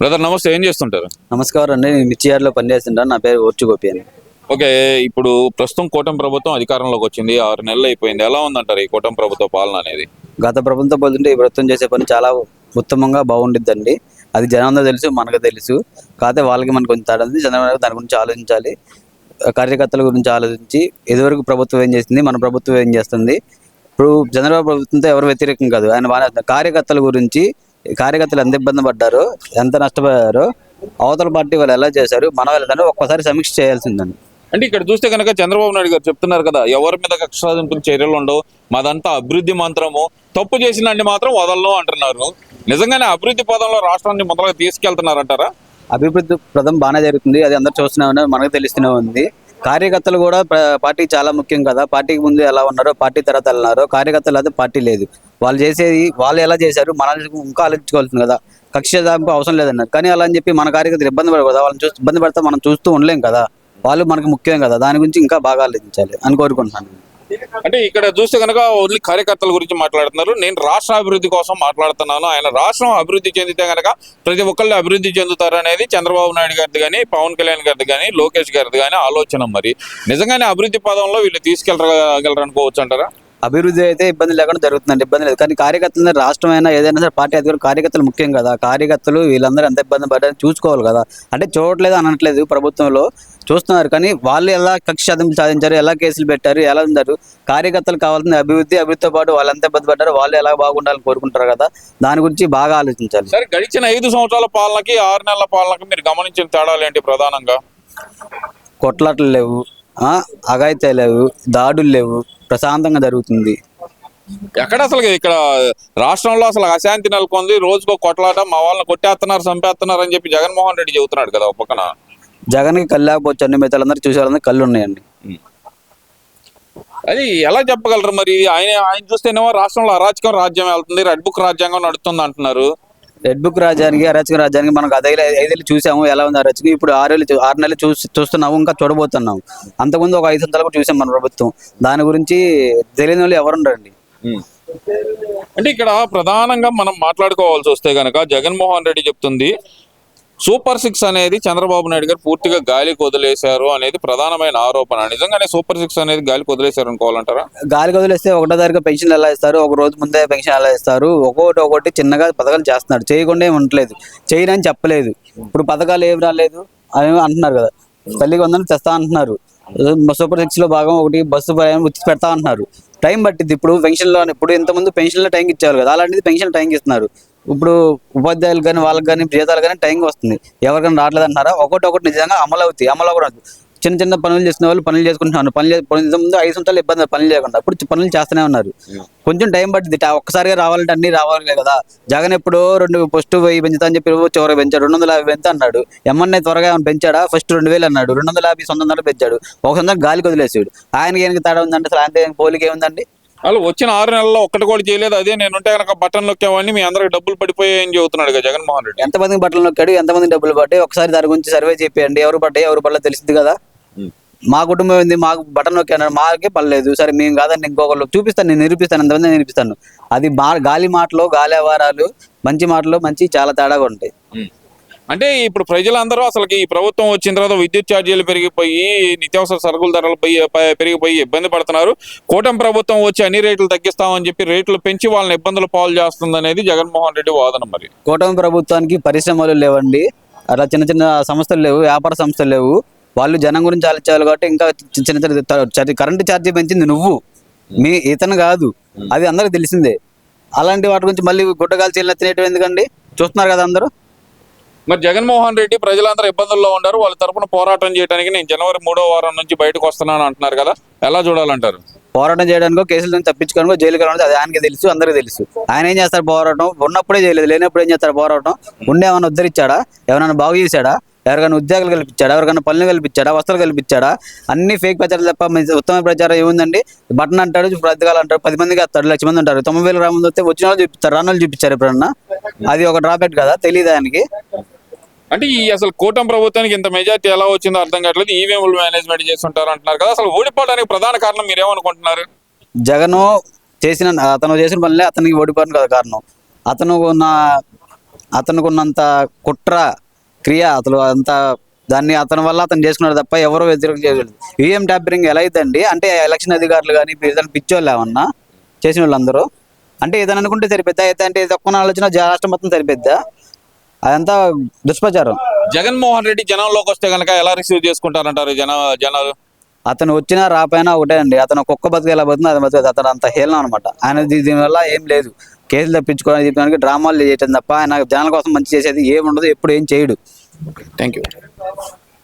Brother నమస్తే ఏం చేస్తుంటారు? నమస్కారం అండి నేను మిర్చియార్లో పనిచేస్తుంటాను నా పేరు ఓర్చు గోపి అని ఓకే ఇప్పుడు ప్రస్తుతం కూటమి ప్రభుత్వం అధికారంలోకి వచ్చింది ఆరు నెలలు అయిపోయింది ఎలా ఉందంటారు ఈ కూటమి ప్రభుత్వ పాలన అనేది? గత ప్రభుత్వం పోతుంటే ఈ ప్రభుత్వం చేసే పని చాలా ఉత్తమంగా బాగుండిద్దండి. అది జనంలో తెలుసు మనకు తెలుసు. కాకపోతే వాళ్ళకి మనకు కొంచెం తేడా ఉంది నాయుడు దాని గురించి ఆలోచించాలి. కార్యకర్తల గురించి ఆలోచించి ఇదివరకు ప్రభుత్వం ఏం చేసింది మన ప్రభుత్వం ఏం చేస్తుంది. ఇప్పుడు చంద్రబాబు ప్రభుత్వంతో ఎవరు వ్యతిరేకం కాదు ఆయన కార్యకర్తల గురించి కార్యకర్తలు ఎంత ఇబ్బంది పడ్డారో ఎంత నష్టపోయారో అవతల పార్టీ వాళ్ళు ఎలా చేశారు మన వాళ్ళు ఒక్కసారి సమీక్ష చేయాల్సిందండి. అంటే ఇక్కడ చూస్తే కనుక చంద్రబాబు నాయుడు గారు చెప్తున్నారు కదా ఎవరి మీద కక్ష సాధింపుల చర్యలు ఉండవు మాదంతా అభివృద్ధి మంత్రము తప్పు చేసినండి మాత్రం వదలను అంటున్నారు. నిజంగానే అభివృద్ధి పదంలో రాష్ట్రాన్ని మొదలుగా తీసుకెళ్తున్నారంటారా? అభివృద్ధి ప్రదం బాగానే జరుగుతుంది అది అందరు చూస్తూనే ఉన్నారు మనకు తెలుస్తూనే ఉంది. కార్యకర్తలు కూడా పార్టీ చాలా ముఖ్యం కదా. పార్టీకి ముందు ఎలా ఉన్నారో పార్టీ తర్వాత ఎలా ఉన్నారో కార్యకర్తలు అయితే పార్టీ లేదు. వాళ్ళు చేసేది వాళ్ళు ఎలా చేశారు మనల్ని ఇంకా ఆలోచించుకోవాల్సింది కదా. కక్ష సాధింపు అవసరం లేదన్నారు కానీ అలా అని చెప్పి మన కార్యకర్తలు ఇబ్బంది పడకూడదు. కదా వాళ్ళని చూసి ఇబ్బంది పడితే మనం చూస్తూ ఉండలేం కదా. వాళ్ళు మనకు ముఖ్యం కదా. దాని గురించి ఇంకా బాగా ఆలోచించాలి అని కోరుకుంటున్నాను. అంటే ఇక్కడ చూస్తే కనుక ఓన్లీ కార్యకర్తల గురించి మాట్లాడుతున్నారు. నేను రాష్ట్ర అభివృద్ధి కోసం మాట్లాడుతున్నాను. ఆయన రాష్ట్రం అభివృద్ధి చెందితే కనుక ప్రతి ఒక్కళ్ళు అభివృద్ధి చెందుతారు అనేది చంద్రబాబు నాయుడు గారిది కానీ పవన్ కళ్యాణ్ గారిది కానీ లోకేష్ గారిది కానీ ఆలోచన మరి. నిజంగానే అభివృద్ధి పదంలో వీళ్ళు తీసుకెళ్ళగలరు అనుకోవచ్చు అంటారా? అభివృద్ధి అయితే ఇబ్బంది లేకుండా జరుగుతుందండి. ఇబ్బంది లేదు. కానీ కార్యకర్తలు రాష్ట్రం అయినా ఏదైనా సరే పార్టీ అధికారులు కార్యకర్తలు ముఖ్యం కదా. కార్యకర్తలు వీళ్ళందరూ ఎంత ఇబ్బంది పడ్డారో చూసుకోవాలి కదా. అంటే చూడట్లేదు అనట్లేదు ప్రభుత్వంలో. చూస్తున్నారు. కానీ వాళ్ళు ఎలా కక్ష సాధింపులు సాధించారు ఎలా కేసులు పెట్టారు ఎలా ఉన్నారు కార్యకర్తలు కావాల్సిన అభివృద్ధి అభివృద్ధితో పాటు వాళ్ళు ఎంత ఇబ్బంది పడ్డారో వాళ్ళు ఎలా బాగుండాలని కోరుకుంటారు కదా. దాని గురించి బాగా ఆలోచించాలి. సరే గడిచిన ఐదు సంవత్సరాల పాలనకి ఆరు నెలల పాలనకి మీరు గమనించిన తేడాలు ఏంటి ప్రధానంగా? కొట్లాటలు లేవు. ఆ, అఘాయిత్యాలు లేవు దాడులు లేవు ప్రశాంతంగా జరుగుతుంది. ఎక్కడ అసలు ఇక్కడ రాష్ట్రంలో అసలు అశాంతి నెలకొంది రోజుకో కొట్లాట మా వాళ్ళని కొట్టేస్తున్నారు చంపేస్తున్నారు అని చెప్పి జగన్మోహన్ రెడ్డి చెబుతున్నాడు కదా ఒక పక్కన. జగన్కి కళ్ళు లేకపోవచ్చు అన్ని మిగతాలందరూ చూసే వాళ్ళందరూ కళ్ళు ఉన్నాయండి. అది ఎలా చెప్పగలరు మరి? ఆయన ఆయన చూస్తేనేమో రాష్ట్రంలో అరాచకం రాజ్యం వెళ్తుంది రెడ్ బుక్ రాజ్యాంగం నడుస్తుంది అంటున్నారు. రెడ్ బుక్ రాజ్యానికి అరచక రాజ్యానికి మనకు అదే ఐదేళ్ళు చూసాము ఎలా ఉంది అరచక ఇప్పుడు ఆరేళ్ళు ఆరు నెలలు చూసి చూస్తున్నాము ఇంకా చూడబోతున్నాము. అంతకుముందు ఒక ఐదు సంవత్సరాలు కూడా చూసాం మన ప్రభుత్వం. దాని గురించి తెలియని వాళ్ళు ఎవరుండరండి అంటే ఇక్కడ ప్రధానంగా మనం మాట్లాడుకోవాల్సి వస్తే కనుక జగన్మోహన్ రెడ్డి చెప్తుంది సూపర్ సిక్స్ అనేది చంద్రబాబు నాయుడు గారు పూర్తిగా గాలికి వదిలేశారు అనేది ప్రధానమైన ఆరోపణ. నిజంగానే సూపర్ సిక్స్ అనేది గాలికి వదిలేశారు అనుకోవాలంటారా? గాలికి వదిలేస్తే ఒకటో తారీఖు పెన్షన్ ఎలా ఇస్తారు? ఒక రోజు ముందే పెన్షన్ ఎలా ఇస్తారు? ఒక్కొక్కటి ఒకటి చిన్నగా పథకాలు చేస్తున్నాడు చేయకుండా ఏమి ఉండలేదు చేయనని చెప్పలేదు. ఇప్పుడు పథకాలు ఏమి రాలేదు? అని అంటున్నారు కదా. తల్లికి వందనం తెస్తా అంటున్నారు. సూపర్ సిక్స్లో భాగం ఒకటి బస్సు ప్రయాణం ఉచిత పెడతా అంటున్నారు. టైం పట్టింది ఇప్పుడు పెన్షన్లో ఇప్పుడు ఇంతమంది పెన్షన్లో టైం ఇచ్చారు కదా. అలాంటిది పెన్షన్ టైం ఇస్తున్నారు. ఇప్పుడు ఉపాధ్యాయులు కానీ వాళ్ళకి కానీ జీతాలు కానీ టైంకి వస్తుంది. ఎవరికైనా రావట్లేదు అంటున్నారా ఒకటి ఒకటి నిజంగా అమలు అవుతాయి. అమలు కూడా చిన్న చిన్న పనులు చేసిన వాళ్ళు పనులు చేసుకుంటున్నారు. పనులు ఇంతకుముందు ఐదు సంవత్సరాలు ఇబ్బంది పనులు చేయకుండా. ఇప్పుడు పనులు చేస్తూనే ఉన్నారు. కొంచెం టైం పట్టింది ఒక్కసారిగా రావాలంటే అన్ని రావాలి కదా. జగన్ ఎప్పుడో రెండు ఫస్ట్ వెయ్యి పెంచుతా అని చెప్పి చివరికి పెంచాడు. రెండు వందల యాభై పెంచుతా అన్నాడు. ఎమ్మెన్యే త్వరగా పెంచాడా? ఫస్ట్ రెండు వేలు అన్నాడు. రెండు వందల యాభై సొంత వందలు పెంచాడు. ఒక సొంతం గాలికి వదిలేసాడు. ఆయనకి ఏనికి తేడా ఉందంటే అసలు ఆయన పోలిక ఏముందండి? వాళ్ళు వచ్చిన ఆరు నెలల్లో ఒక్కటి కూడా చేయలేదు. అదే నేను ఉంటే కనుక బటన్ నొక్కేవాడిని మీ అందరికి డబ్బులు పడిపోయాయని చెబుతున్నాడు జగన్మోహన్ రెడ్డి. ఎంతమందికి బట్టలు నొక్కాడు ఎంతమంది డబ్బులు పడ్డాయి? ఒకసారి దాని గురించి సర్వే చేయండి ఎవరు పడ్డాయి ఎవరు పడలేదు తెలిసింది కదా? మా కుటుంబం ఏంది? మాకు బటన్ నొక్కాను మాకే పర్లేదు సరే మేము కాదండి ఇంకొకళ్ళు చూపిస్తాను నేను నిరూపిస్తాను ఎంతమంది నిరూపిస్తాను. అది మా గాలి మాటలు గాలి అవారాలు మంచి మాటలు మంచి చాలా తేడాగా ఉంటాయి. అంటే ఇప్పుడు ప్రజలందరూ అసలుకి ఈ ప్రభుత్వం వచ్చిన తర్వాత విద్యుత్ ఛార్జీలు పెరిగిపోయి నిత్యావసర సరుకుల ధరలు పెరిగిపోయి ఇబ్బంది పడుతున్నారు. కూటమి ప్రభుత్వం వచ్చి అన్ని రేట్లు తగ్గిస్తామని చెప్పి రేట్లు పెంచి వాళ్ళని ఇబ్బందులు పాలు చేస్తుంది అనేది జగన్మోహన్ రెడ్డి వాదన మరి. కూటమి ప్రభుత్వానికి పరిశ్రమలు లేవండి. అలా చిన్న చిన్న సంస్థలు లేవు వ్యాపార సంస్థలు లేవు. వాళ్ళు జనం గురించి ఆలోచించాలి కాబట్టి ఇంకా చిన్న చిన్న కరెంటు ఛార్జీ పెంచింది నువ్వు. మీ ఇతను కాదు. అది అందరికి తెలిసిందే. అలాంటి వాటి గురించి మళ్ళీ గుడ్డగాల్చి వెళ్ళిన తినేయటం ఎందుకండి? చూస్తున్నారు కదా అందరూ? మరి జగన్మోహన్ రెడ్డి ప్రజలందరూ ఇబ్బందుల్లో ఉన్నారు. వాళ్ళ తరపున పోరాటం చేయడానికి నేను జనవరి మూడో వారం నుంచి బయటకు వస్తున్నాను అంటున్నారు కదా. ఎలా చూడాలంటారు? పోరాటం చేయడానికో కేసుల నుంచి తప్పించుకోవడానికో జైలుకి వెళ్ళడం అది ఆయనకి తెలుసు అందరికీ తెలుసు. ఆయన ఏం చేస్తారు పోరాటం? ఉన్నప్పుడే చేయలేదు లేనప్పుడు ఏం చేస్తారు పోరాటం? ఉండే ఏమైనా ఉద్ధరించాడా? ఎవరైనా బాగు చేశాడా? ఎవరికైనా ఉద్యోగాలు కల్పించాడా? ఎవరికైనా పనులు కల్పించాడా? వస్త్రాలు కల్పించాడా? అన్ని ఫేక్ ప్రచారం తప్ప మంచి ఉత్తమ ప్రచారం ఏముందండి? బటన్ అంటాడు బ్రతకాలు అంటాడు పది మందికి వస్తాడు లక్ష మంది ఉంటారు. తొమ్మిది వేల రాముందు వస్తే వచ్చిన వాళ్ళు చూపిస్తారు రాని చూపించారు ఎప్పుడన్నా? అది ఒక డ్రాబ్యాక్ కదా తెలియదు ఆయనకి? అంటే ఈ అసలు కూటమి ప్రభుత్వానికి ఇంత మెజార్టీ ఎలా వచ్చిందో అర్థం కావట్లేదు. ఈవీఎంలు మేనేజ్మెంట్ చేస్తుంటారు అంటున్నారు కదా. అసలు ఓడిపోవడానికి ప్రధాన కారణం మీరు ఏమనుకుంటున్నారు జగను చేసిన అతను చేసిన పనులే అతనికి ఓడిపోవడం కదా కారణం. అతను ఉన్న అతనికి ఉన్నంత కుట్ర క్రియ అతను అంత దాన్ని అతని వల్ల అతను చేసుకున్నాడు తప్ప ఎవరు వ్యతిరేకం చేయలేదు. ఈఎం ట్యాపరింగ్ ఎలా అయిద్దండి? అంటే ఎలక్షన్ అధికారులు కానీ ఏదైనా పిచ్చోళ్ళు ఏమన్నా? చేసిన వాళ్ళందరూ? అంటే ఏదైనా అనుకుంటే సరిపోద్దా? అయితే అంటే తక్కువ ఆలోచన రాష్ట్రం మొత్తం సరిపోద్దా? అదంతా దుష్ప్రచారం. జగన్మోహన్ రెడ్డి జనంలోకి వస్తే కనుక ఎలా రిసీవ్ చేసుకుంటారంటారు జన జనాలు? అతను వచ్చినా రాపోయినా ఒకటే అండి అతను కుక్క బతుకు ఎలా బతుకుతుంది అది బతుకు అతను అంత హేళన అనమాట ఆయన దీనివల్ల ఏం లేదు. కేసులు తప్పించుకోవడానికి చెప్పడానికి డ్రామాలు చేయటం తప్ప ఆయన జనాల కోసం మంచి చేసేది ఏం ఉండదు ఎప్పుడు ఏం చేయడు. Thank you